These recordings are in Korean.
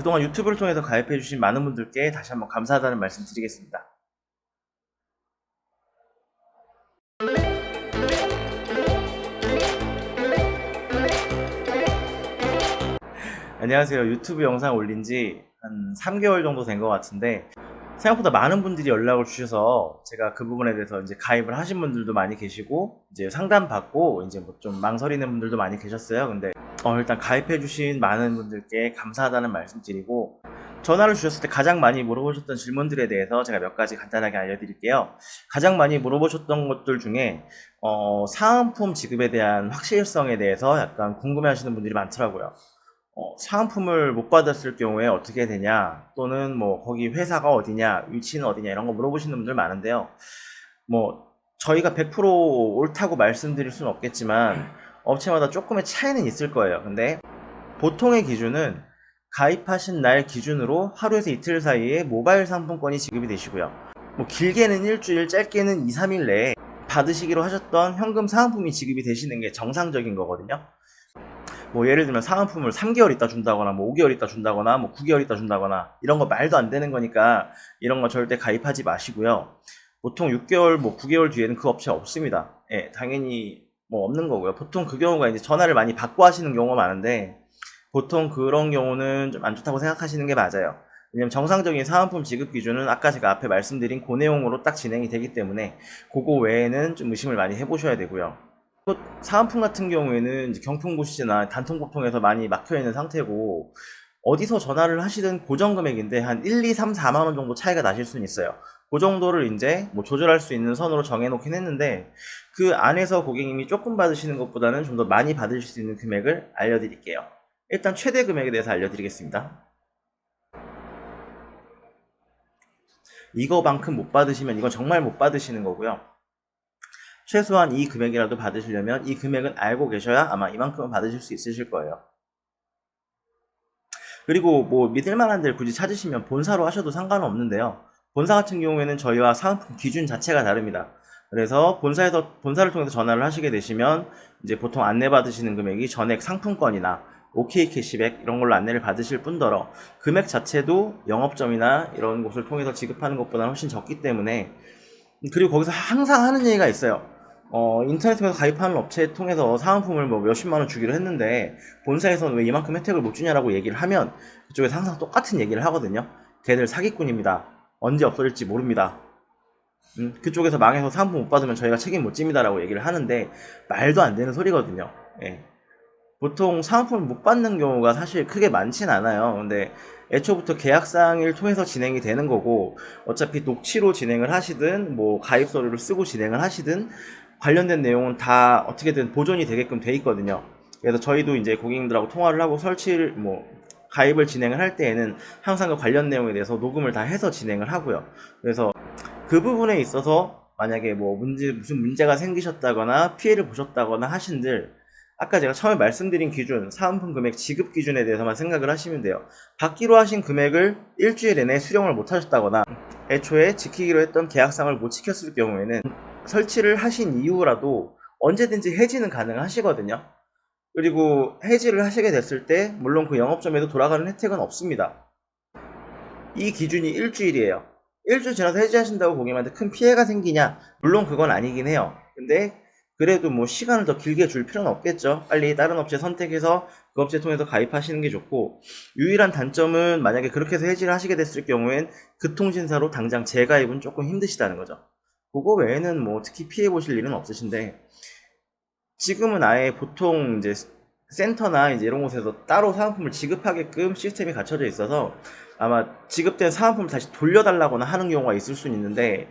그동안 유튜브를 통해서 가입해주신 많은 분들께 다시 한번 감사하다는 말씀 드리겠습니다. 안녕하세요. 유튜브 영상 올린 지 한 3개월 정도 된 것 같은데, 생각보다 많은 분들이 연락을 주셔서 제가 그 부분에 대해서 이제 가입을 하신 분들도 많이 계시고, 이제 상담 받고, 이제 뭐 좀 망설이는 분들도 많이 계셨어요. 근데, 어, 일단 가입해주신 많은 분들께 감사하다는 말씀 드리고, 전화를 주셨을 때 가장 많이 물어보셨던 질문들에 대해서 제가 몇 가지 간단하게 알려드릴게요. 가장 많이 물어보셨던 것들 중에, 어, 사은품 지급에 대한 확실성에 대해서 약간 궁금해 하시는 분들이 많더라고요. 어, 사은품을 못 받았을 경우에 어떻게 되냐, 또는 뭐, 거기 회사가 어디냐, 위치는 어디냐, 이런 거 물어보시는 분들 많은데요. 뭐, 저희가 100% 옳다고 말씀드릴 수는 없겠지만, 업체마다 조금의 차이는 있을 거예요. 근데, 보통의 기준은 가입하신 날 기준으로 하루에서 이틀 사이에 모바일 상품권이 지급이 되시고요. 뭐, 길게는 일주일, 짧게는 2, 3일 내에 받으시기로 하셨던 현금 사은품이 지급이 되시는 게 정상적인 거거든요. 뭐 예를 들면 사은품을 3개월 있다 준다거나 뭐 5개월 있다 준다거나 뭐 9개월 있다 준다거나 이런 거 말도 안 되는 거니까 이런 거 절대 가입하지 마시고요. 보통 6개월 뭐 9개월 뒤에는 그 업체 없습니다. 예, 당연히 뭐 없는 거고요. 보통 그 경우가 이제 전화를 많이 받고 하시는 경우가 많은데 보통 그런 경우는 좀 안 좋다고 생각하시는 게 맞아요. 왜냐면 정상적인 사은품 지급 기준은 아까 제가 앞에 말씀드린 그 내용으로 딱 진행이 되기 때문에 그거 외에는 좀 의심을 많이 해보셔야 되고요. 또 사은품 같은 경우에는 이제 경품고시나 단통보통에서 많이 막혀 있는 상태고 어디서 전화를 하시든 고정 금액인데 한 1, 2, 3, 4만 원 정도 차이가 나실 수는 있어요. 그 정도를 이제 뭐 조절할 수 있는 선으로 정해놓긴 했는데 그 안에서 고객님이 조금 받으시는 것보다는 좀 더 많이 받으실 수 있는 금액을 알려드릴게요. 일단 최대 금액에 대해서 알려드리겠습니다. 이거만큼 못 받으시면 이건 정말 못 받으시는 거고요. 최소한 이 금액이라도 받으시려면 이 금액은 알고 계셔야 아마 이만큼은 받으실 수 있으실 거예요. 그리고 뭐 믿을만한 데를 굳이 찾으시면 본사로 하셔도 상관은 없는데요. 본사 같은 경우에는 저희와 사은품 기준 자체가 다릅니다. 그래서 본사에서 본사를 통해서 전화를 하시게 되시면 이제 보통 안내 받으시는 금액이 전액 상품권이나 OK 캐시백 이런 걸로 안내를 받으실 뿐더러 금액 자체도 영업점이나 이런 곳을 통해서 지급하는 것보다는 훨씬 적기 때문에 그리고 거기서 항상 하는 얘기가 있어요. 어, 인터넷 통해서 가입하는 업체 통해서 사은품을 뭐 몇십만 원 주기로 했는데 본사에서는 왜 이만큼 혜택을 못 주냐라고 얘기를 하면 그쪽에서 항상 똑같은 얘기를 하거든요. 걔들 사기꾼입니다. 언제 없어질지 모릅니다. 음, 그쪽에서 망해서 사은품 못 받으면 저희가 책임 못 집니다라고 얘기를 하는데 말도 안 되는 소리거든요. 예. 보통 사은품을 못 받는 경우가 사실 크게 많진 않아요. 근데 애초부터 계약상을 통해서 진행이 되는 거고 어차피 녹취로 진행을 하시든 뭐 가입 서류를 쓰고 진행을 하시든 관련된 내용은 다 어떻게든 보존이 되게끔 돼 있거든요. 그래서 저희도 이제 고객님들하고 통화를 하고 설치를 뭐 가입을 진행을 할 때에는 항상 그 관련 내용에 대해서 녹음을 다 해서 진행을 하고요. 그래서 그 부분에 있어서 만약에 뭐 문제 무슨 문제가 생기셨다거나 피해를 보셨다거나 하신들 아까 제가 처음에 말씀드린 기준, 사은품 금액 지급 기준에 대해서만 생각을 하시면 돼요. 받기로 하신 금액을 일주일 내내 수령을 못 하셨다거나 애초에 지키기로 했던 계약상을 못 지켰을 경우에는 설치를 하신 이후라도 언제든지 해지는 가능하시거든요. 그리고 해지를 하시게 됐을 때 물론 그 영업점에도 돌아가는 혜택은 없습니다. 이 기준이 일주일이에요. 일주일 지나서 해지하신다고 고객님한테 큰 피해가 생기냐? 물론 그건 아니긴 해요. 근데 그래도 뭐 시간을 더 길게 줄 필요는 없겠죠. 빨리 다른 업체 선택해서 그 업체 통해서 가입하시는 게 좋고 유일한 단점은 만약에 그렇게 해서 해지를 하시게 됐을 경우엔 그 통신사로 당장 재가입은 조금 힘드시다는 거죠. 그거 외에는 뭐 특히 피해 보실 일은 없으신데 지금은 아예 보통 이제 센터나 이제 이런 곳에서 따로 사은품을 지급하게끔 시스템이 갖춰져 있어서 아마 지급된 사은품을 다시 돌려달라거나 하는 경우가 있을 수는 있는데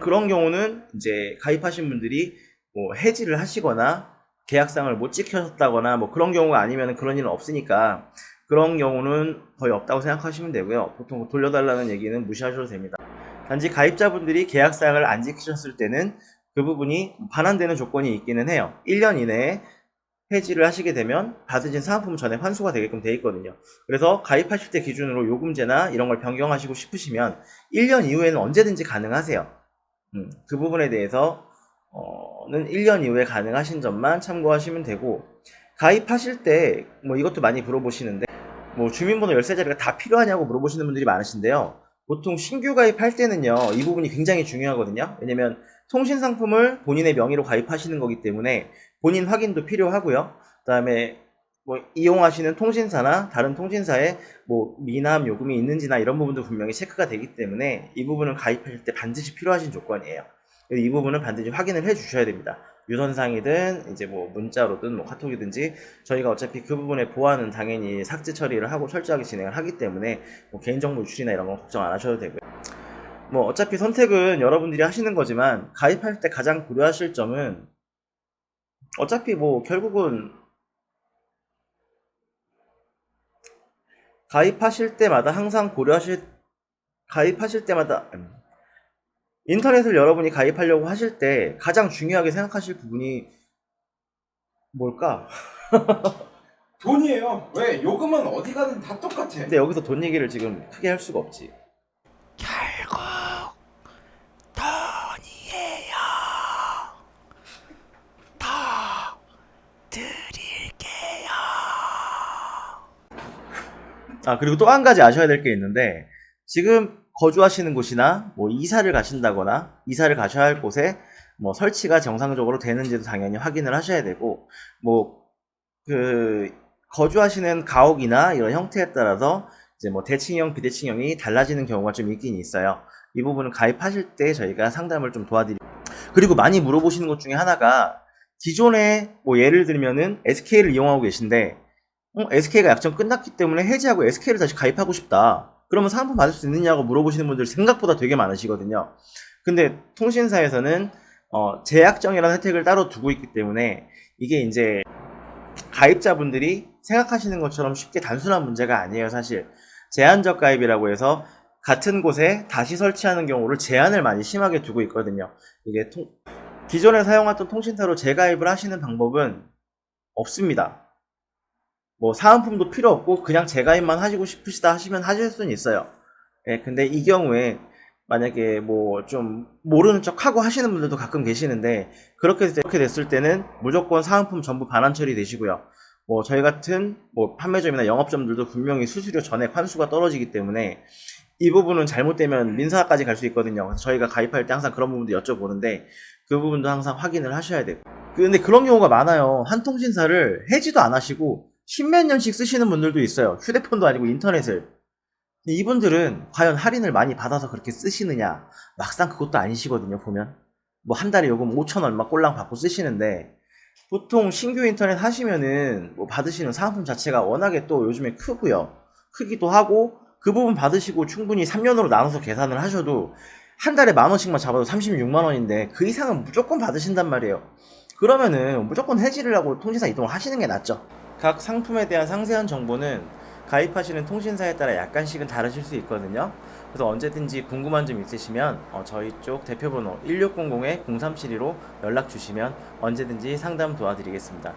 그런 경우는 이제 가입하신 분들이 뭐 해지를 하시거나 계약상을 못 지켰다거나 뭐 그런 경우가 아니면 그런 일은 없으니까 그런 경우는 거의 없다고 생각하시면 되고요. 보통 돌려달라는 얘기는 무시하셔도 됩니다. 단지 가입자분들이 계약사항을 안 지키셨을 때는 그 부분이 반환되는 조건이 있기는 해요. 1년 이내에 해지를 하시게 되면 받으신 사은품 전액 환수가 되게끔 돼 있거든요. 그래서 가입하실 때 기준으로 요금제나 이런 걸 변경하시고 싶으시면 1년 이후에는 언제든지 가능하세요. 음, 그 부분에 대해서 어,는 1년 이후에 가능하신 점만 참고하시면 되고 가입하실 때 뭐 이것도 많이 물어보시는데 뭐 주민번호 열세 자리가 다 필요하냐고 물어보시는 분들이 많으신데요. 보통 신규 가입할 때는요, 이 부분이 굉장히 중요하거든요. 왜냐면 통신 상품을 본인의 명의로 가입하시는 거기 때문에 본인 확인도 필요하고요. 그 다음에 뭐 이용하시는 통신사나 다른 통신사에 뭐 미납 요금이 있는지나 이런 부분도 분명히 체크가 되기 때문에 이 부분은 가입하실 때 반드시 필요하신 조건이에요. 이 부분은 반드시 확인을 해 주셔야 됩니다. 유선상이든 이제 뭐 문자로든 뭐 카톡이든지 저희가 어차피 그 부분의 보안은 당연히 삭제 처리를 하고 철저하게 진행을 하기 때문에 뭐 개인정보 유출이나 이런 건 걱정 안 하셔도 되고요. 뭐 어차피 선택은 여러분들이 하시는 거지만 가입할 때 가장 고려하실 점은 어차피 뭐 결국은 가입하실 때마다 항상 고려하실 가입하실 때마다 음, 인터넷을 여러분이 가입하려고 하실 때 가장 중요하게 생각하실 부분이 뭘까? 돈이에요. 왜? 요금은 어디 가든 다 똑같아. 근데 여기서 돈 얘기를 지금 크게 할 수가 없지. 결국 돈이에요. 더 드릴게요. 아, 그리고 또 한 가지 아셔야 될 게 있는데, 지금 거주하시는 곳이나, 뭐, 이사를 가신다거나, 이사를 가셔야 할 곳에, 뭐, 설치가 정상적으로 되는지도 당연히 확인을 하셔야 되고, 뭐, 그, 거주하시는 가옥이나 이런 형태에 따라서, 이제 뭐, 대칭형, 비대칭형이 달라지는 경우가 좀 있긴 있어요. 이 부분은 가입하실 때 저희가 상담을 좀 도와드리고, 그리고 많이 물어보시는 것 중에 하나가, 기존에, 뭐, 예를 들면은, SK를 이용하고 계신데, 어, SK가 약정 끝났기 때문에 해지하고 SK를 다시 가입하고 싶다. 그러면 사은품 받을 수 있느냐고 물어보시는 분들 생각보다 되게 많으시거든요. 근데 통신사에서는 어, 재약정이라는 혜택을 따로 두고 있기 때문에 이게 이제 가입자분들이 생각하시는 것처럼 쉽게 단순한 문제가 아니에요, 사실. 제한적 가입이라고 해서 같은 곳에 다시 설치하는 경우를 제한을 많이 심하게 두고 있거든요. 이게 통- 기존에 사용했던 통신사로 재가입을 하시는 방법은 없습니다. 뭐 사은품도 필요 없고 그냥 재가입만 하시고 싶으시다 하시면 하실 수는 있어요. 예, 근데 이 경우에 만약에 뭐 좀 모르는 척 하고 하시는 분들도 가끔 계시는데 그렇게 됐을 때는 무조건 사은품 전부 반환 처리 되시고요. 뭐 저희 같은 뭐 판매점이나 영업점들도 분명히 수수료 전액 환수가 떨어지기 때문에 이 부분은 잘못되면 민사까지 갈 수 있거든요. 그래서 저희가 가입할 때 항상 그런 부분도 여쭤보는데 그 부분도 항상 확인을 하셔야 되고. 근데 그런 경우가 많아요. 한 통신사를 해지도 안 하시고 십몇 년씩 쓰시는 분들도 있어요. 휴대폰도 아니고 인터넷을. 이분들은 과연 할인을 많이 받아서 그렇게 쓰시느냐? 막상 그것도 아니시거든요, 보면. 뭐 한 달에 요금 5천 얼마 꼴랑 받고 쓰시는데 보통 신규 인터넷 하시면은 뭐 받으시는 사은품 자체가 워낙에 또 요즘에 크고요. 크기도 하고 그 부분 받으시고 충분히 3년으로 나눠서 계산을 하셔도 한 달에 만 원씩만 잡아도 36만 원인데 그 이상은 무조건 받으신단 말이에요. 그러면은 무조건 해지를 하고 통신사 이동을 하시는 게 낫죠. 각 상품에 대한 상세한 정보는 가입하시는 통신사에 따라 약간씩은 다르실 수 있거든요. 그래서 언제든지 궁금한 점 있으시면 어, 저희 쪽 대표번호 1600-0372로 연락 주시면 언제든지 상담 도와드리겠습니다.